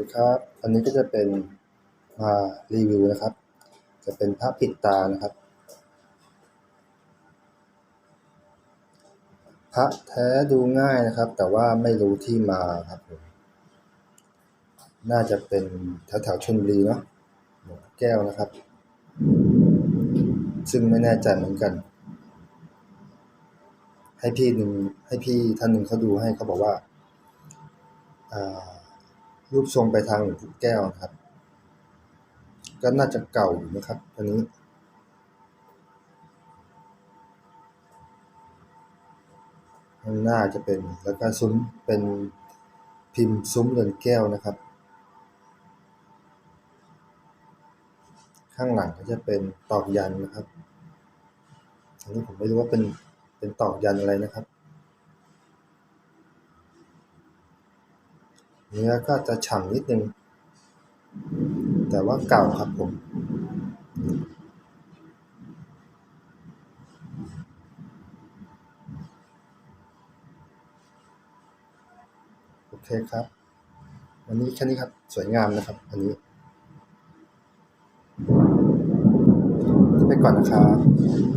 ดีครับ อันนี้ก็จะเป็นมารีวิวนะครับ จะเป็นพระปิดตานะครับ พระแท้ดูง่ายนะครับ แต่ว่าไม่รู้ที่มาครับผมน่าจะเป็นแถวแถวๆชลบุรีเนาะแก้วนะครับ ซึ่งไม่แน่ใจเหมือนกัน ให้พี่หนึ่งให้พี่ท่านหนึ่งเขาดูให้เขาบอกว่า อ่า รูปทรงไปทางหลวงพ่อแก้วนะครับ ก็น่าจะเก่าอยู่นะครับอันนี้ข้างหน้าจะเป็นแล้วก็ซุ้มเป็นพิมพ์ซุ้มเรือนแก้วนะครับ ข้างหลังก็จะเป็นตอกยันนะครับอันนี้ผมไม่รู้ว่าเป็นเป็นตอกยันอะไรนะครับ เนื้อก็จะฉ่ำนิดนึง แต่ว่าเก่าครับผม โอเคครับ วันนี้แค่นี้ครับ สวยงามนะครับ อันนี้ไปก่อนนะครับ